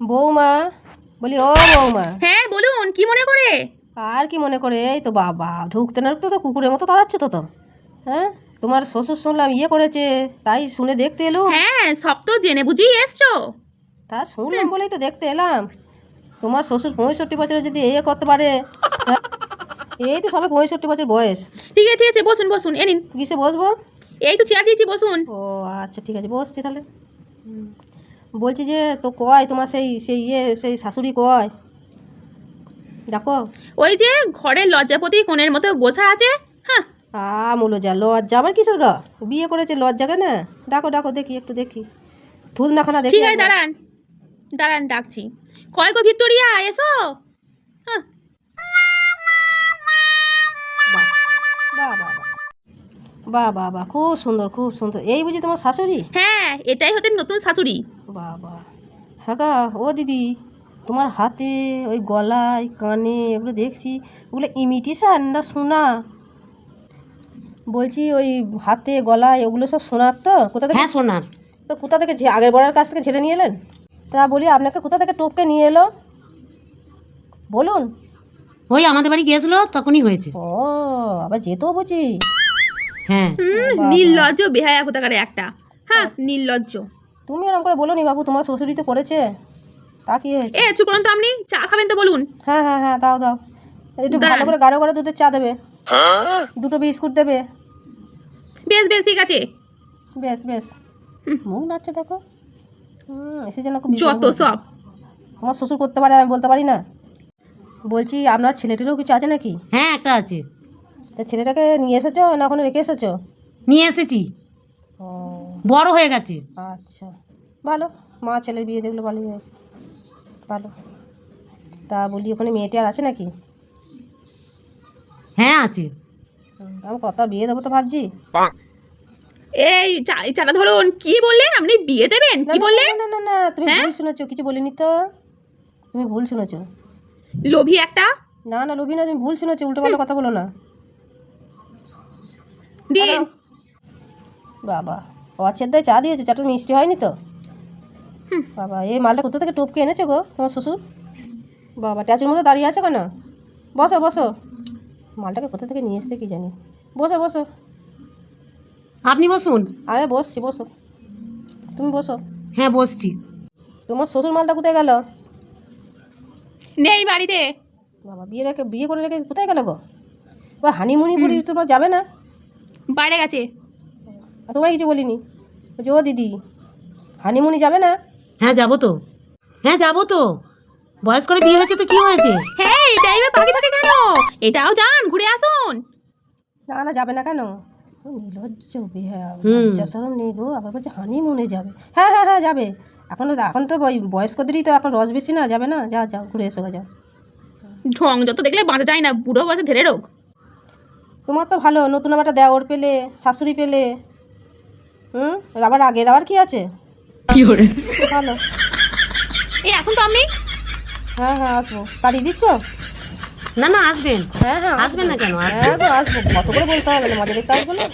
বৌমা বলি ও বৌমা। হ্যাঁ বলুন কি মনে করে? আর কি মনে করে? এই তো বাবা ঢুকতে না ঢুকতে তো কুকুরের মতো তাড়াচ্ছ তো তো। হ্যাঁ তোমার শ্বশুর শুনলাম ইয়ে করেছে তাই শুনে দেখতে এলো হ্যাঁ সব তো জেনে বুঝিয়ে এসছো। তা শুনলাম বলেই তো দেখতে এলাম। তোমার শ্বশুর পঁয়ষট্টি বছরে যদি ইয়ে করতে পারে হ্যাঁ? এই তো সবে পঁয়ষট্টি বছর বয়স। ঠিক আছে ঠিক আছে বসুন বসুন এ নিন। কিসে বসবো? এই তো চেয়ার দিয়েছি বসুন। ও আচ্ছা ঠিক আছে বসছি তাহলে। হুম। বলছি যে তো কয় তোমার সেই সেই ইয়ে সেই শাশুড়ি কয়? দেখো। ওই যে ঘরের লজ্জাপতি কোণের মতো বসা আছে হ্যাঁ আ মূলজা লজ্জা আবার কিসের গা? বিয়ে করেছে লজ্জা কেন ডাকো ডাকো দেখি একটু দেখি। থুল না খানা দেখি ঠিক আছে দাঁড়ান দাঁড়ান ডাকছি। কয় গো ভিক্টোরিয়া এসো। হ্যাঁ বাহ বাহ বাহ। বাহ। বাহ বাহ বাহ খুব সুন্দর খুব সুন্দর। এই বুঝি তোমার শাশুড়ি? হ্যাঁ এটাই হতেন নতুন শাশুড়ি। বাহ হ্যাঁ গা ও দিদি তোমার হাতে ওই গলায় কানে এগুলো দেখছি ওগুলো ইমিটেশন না সোনা বলছি ওই হাতে গলায় ওগুলো সব সোনার তো? কোথা থেকে হ্যাঁ সোনার তো কোথা থেকে আগের বড়ার কাছ থেকে ছেড়ে নিয়ে এলেন? তা বলি আপনাকে কোথা থেকে টপকে নিয়ে এলো? বলুন। ওই আমাদের বাড়ি গিয়েছিল তখনই হয়েছে। ও আবার যেতেও বুঝি। হ্যাঁ। হুম নির্লজ্জ বেহায়া কোথাকারে একটা। হ্যাঁ নির্লজ্জ। তুমি ওরকম করে বলো নি বাবু তোমার শ্বশুরই তো করেছে। তা কি হয়েছে? এ চুপ করুন তো আপনি। চা খাবেন তো বলুন। হ্যাঁ হ্যাঁ হ্যাঁ দাও দাও। একটু ভালো করে গাঢ় গাঢ় দুধের চা দেবে। দুটো বিস্কুট দেবে। বেশ বেশ ঠিক আছে। বেশ বেশ। মুখ নাচছে দেখো। হুম এসে যেন খুব যত সব। তোমার শ্বশুর করতে পারে আমি বলতে পারি না? বলছি আপনার ছেলেটিরও কিছু আছে নাকি? হ্যাঁ একটা আছে। তা ছেলেটাকে নিয়ে এসেছ না ওখানে রেখে এসেছ? নিয়ে এসেছি। ও বড় হয়ে গেছে। আচ্ছা। ভালো। মা ছেলের বিয়ে দেখলে ভালোই হয়েছে। ভালো। তা বলি ওখানে মেয়েটি আর আছে নাকি? হ্যাঁ আছে। আমি কত বিয়ে দেবো তো ভাবছি। এই চা এই চাটা ধরুন। কি বললেন? আপনি বিয়ে দেবেন? না, কি না, বললেন? না না না তুমি হ্যাঁ? ভুল শুনেছো কিছু বলিনি তো। তুমি ভুল শুনেছো। লোভী একটা? না না লুবিনা তুমি ভুল শুনেছো উল্টো পাল্টা কথা বলো না। দিন। বাবা। অচেদ্দায় চা দিয়েছে চাটা মিষ্টি হয়নি তো? বাবা এই মালটা কোথা থেকে টপকে এনেছে গো তোমার শ্বশুর? বাবা ট্যাচুর মধ্যে দাঁড়িয়ে আছে কেন? বসো বসো। মালটাকে কোথা থেকে নিয়ে এসছে কি জানি? বসো বসো। আপনি বসুন। আরে বসছি বসো। তুমি বসো। হ্যাঁ বসছি। তোমার শ্বশুর মালটা কোথায় গেল? নেই বাড়িতে। বাবা বিয়ে রেখে বিয়ে করে রেখে কোথায় গেল গো? বা হানিমুনি বলি তোমার যাবে না? বাইরে গেছে। তোমায় কিছু বলিনি। বলছি, ও দিদি হানিমুনি যাবে না? হ্যাঁ যাব তো। হ্যাঁ যাব তো। বয়স করে বিয়ে হয়েছে তো কি হয়েছে? হ্যাঁ বাকি থাকে কেন? এটাও যান ঘুরে আসুন। না না যাবে না কেন? ও নির্লজ্জ বিহা লজ্জা সরম নেই গো। আবার বলছে হানিমুনে যাবে। হ্যাঁ হ্যাঁ হ্যাঁ যাবে। এখন তো এখন তো ওই বয়স্কদেরই তো এখন রস বেশি না যাবে না? যা যাও ঘুরে এসো যাও। ঢং যত দেখলে বাঁচা যায় না বুড়ো বয়সে ধেরে রোগ। তোমার তো ভালো নতুন আবার একটা দেওর পেলে শাশুড়ি পেলে। হুম? আবার আগের আবার কি আছে? ভালো। এই আসুন তো আপনি। হ্যাঁ হ্যাঁ আসব। তাড়িয়ে দিচ্ছ? না না আসবেন। হ্যাঁ হ্যাঁ আসবেন না কেন? হ্যাঁ গো আসব। কত করে বলতে হবে? না মজা দেখতে আসব না?